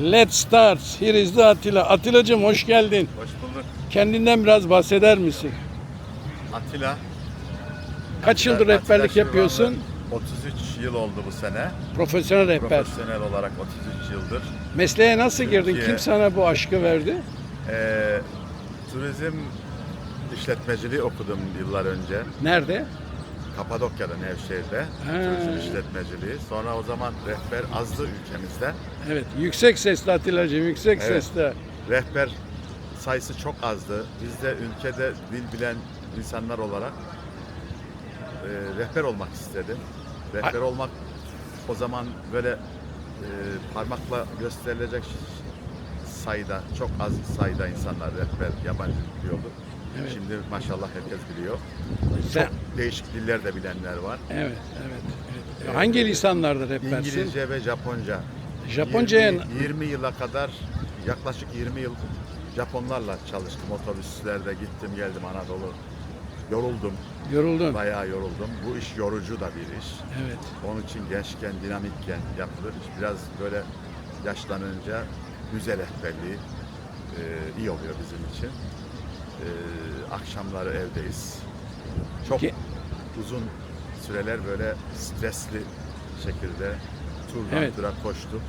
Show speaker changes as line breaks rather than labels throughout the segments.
Let's start. Here is the Atilla. Atilla'cığım hoş geldin.
Hoş bulduk.
Kendinden biraz bahseder misin?
Atilla.
Kaç yıldır
Atilla
rehberlik
Şirvanlı.
yapıyorsun?
33 yıl oldu bu sene.
Profesyonel rehber.
Profesyonel olarak 33 yıldır.
Mesleğe nasıl girdin?
Türkiye-
Kim sana bu aşkı verdi?
Ee, turizm işletmeciliği okudum yıllar önce.
Nerede?
Kapadokya'da, Nevşehir'de. Turizm işletmeciliği. Sonra o zaman rehber azdı ülkemizde.
Evet. Yüksek sesli Atilla'cığım. Yüksek
Evet.
sesli.
Rehber sayısı çok azdı. Biz de ülkede dil bilen insanlar olarak e, rehber olmak istedim. Rehber olmak o zaman böyle e, parmakla gösterilecek sayıda, çok az sayıda insanlar rehber, yabancı biliyordu. Şimdi maşallah herkes biliyor.
Sen,
Çok değişik diller de bilenler var.
evet, evet, evet. Hangi lisanlarda rehbersin?
İngilizce ve Japonca.
Japonca'ya
20, 20 yıla kadar yaklaşık 20 yıl Japonlarla çalıştım. Otobüslerde gittim geldim Anadolu. Yoruldum.
yoruldun.
Bayağı yoruldum. Bu iş yorucu da bir iş.
Evet.
Onun için gençken, dinamikken yapılır. Biraz böyle yaşlanınca müze rehberliği e, iyi oluyor bizim için. E, akşamları evdeyiz. Çok
Ki-
uzun süreler böyle stresli şekilde turdan
Evet.
tura koştum.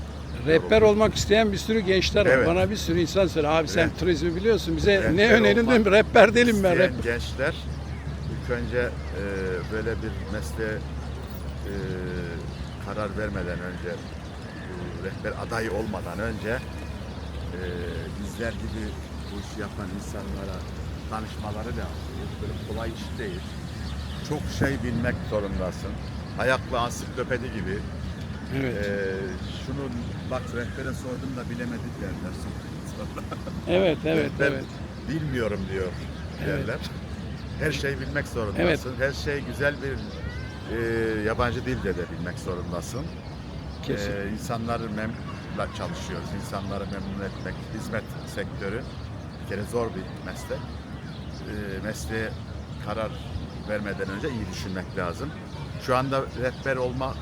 Rehber olmak isteyen bir sürü gençler var.
Evet.
Bana bir sürü insan söylüyor. Abi sen
Reh-
turizmi biliyorsun. Bize
Rehber
ne önerin
olmak
dedim. Rehber değilim ben. Rehber.
gençler ilk önce e, böyle bir mesleğe e, karar vermeden önce rehber adayı olmadan önce e, bizler gibi bu işi yapan insanlara danışmaları lazım. Böyle kolay iş değil. Çok şey bilmek zorundasın. Ayaklı ansiklopedi gibi.
Evet.
E, şunu bak rehbere sordum da bilemedi derler.
Evet, evet,
Ben
evet.
Bilmiyorum diyor
Evet.
derler. Her şeyi bilmek zorundasın.
Evet.
Her şey güzel bir e, yabancı dilde de bilmek zorundasın.
Kesin.
E, insanları memnunla çalışıyoruz. İnsanları memnun etmek, hizmet sektörü bir kere zor bir meslek. E, mesleğe karar vermeden önce iyi düşünmek lazım. Şu anda rehber olma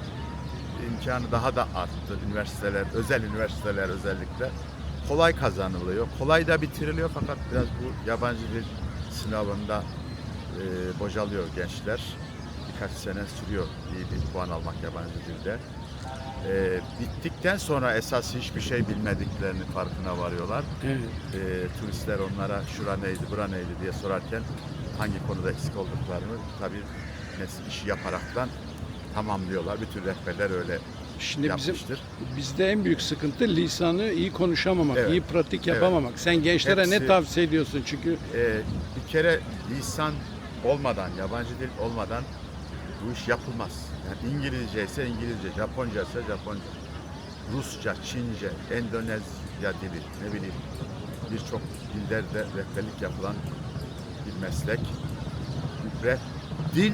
imkanı daha da arttı. Üniversiteler, özel üniversiteler özellikle kolay kazanılıyor. Kolay da bitiriliyor fakat biraz bu yabancı dil sınavında e, bocalıyor gençler. Birkaç sene sürüyor iyi bir puan almak yabancı dilde. E, bittikten sonra esas hiçbir şey bilmediklerini farkına varıyorlar.
evet.
E, turistler onlara şura neydi, bura neydi diye sorarken hangi konuda eksik olduklarını tabii işi yaparaktan tamamlıyorlar. Bütün rehberler öyle
Şimdi bizim
yapmıştır.
bizde en büyük sıkıntı lisanı iyi konuşamamak,
Evet.
iyi pratik
Evet.
yapamamak. Sen gençlere ne
Hepsi-
tavsiye ediyorsun? Çünkü
Ee, bir kere lisan olmadan, yabancı dil olmadan bu iş yapılmaz. Yani İngilizce ise İngilizce, Japonca ise Japonca, Rusça, Çince, Endonezya dili, ne bileyim birçok dillerde rehberlik yapılan bir meslek. Ve dil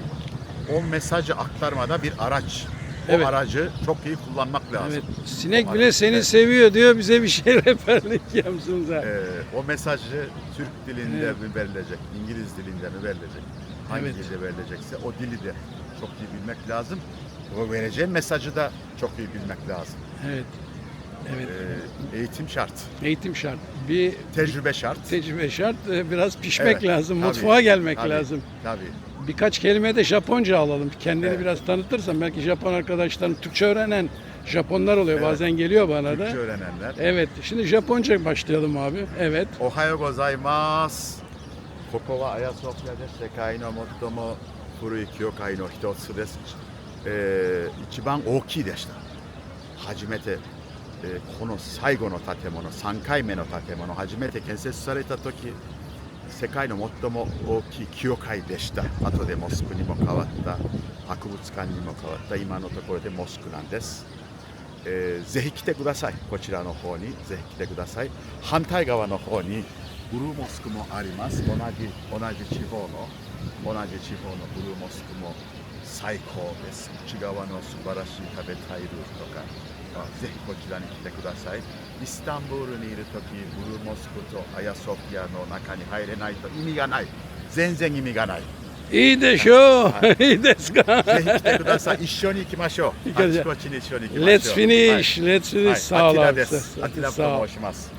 o mesajı aktarmada bir araç. O
Evet.
aracı çok iyi kullanmak lazım.
evet, sinek
O
bile
araç-
seni seviyor diyor. Bize bir şey rehberlik yapsın da.
Ee, o mesajı Türk dilinde
Evet.
mi verilecek, İngiliz dilinde mi verilecek, hangi
Evet.
dilde verilecekse o dili de çok iyi bilmek lazım. O vereceğin mesajı da çok iyi bilmek lazım.
Evet. Evet.
Ee, eğitim şart,
Eğitim şart. Bir
tecrübe şart.
tecrübe şart. Ee, Biraz pişmek
Evet,
lazım.
tabii,
Mutfağa gelmek
tabii,
lazım.
Tabii.
Birkaç kelime de Japonca alalım. Kendini
Evet.
biraz tanıtırsan belki Japon arkadaşların Türkçe öğrenen Japonlar oluyor.
Evet.
Bazen geliyor bana da.
Türkçe öğrenenler.
Evet. Şimdi Japonca başlayalım abi. Evet.
Ohayo gozaimasu. Koko wa Ayasofya de sekai no mottomo furui kyokai no hitotsu desu. Ee, ichiban ookii deshita. Hajimete えーこの最後の建物3回目の建物初めて建設された時世界の最も大きい教会でした後でモスクにも変わった博物館にも変わった今のところでモスクなんです、えーぜひ来てくださいこちらの方にぜひ来てください反対側の方にブルーモスクもあります同じ同じ地方の同じ地方のブルーモスクも最高です内側の素晴らしい食べたいルートとかあぜひこちらに来てくださいイスタンブールにいる時ブルーモスクとアヤソフィアの中に入れないと意味がない全然意味がない
いいでしょう。いいですか？
ぜひ来てください。一緒に行きましょう。あちこちに一緒に行きましょう。
Let's finish. Let's
はい。
finish.
はい、アキラ
abi.
です。アキラ
Sağ ol.
と申します。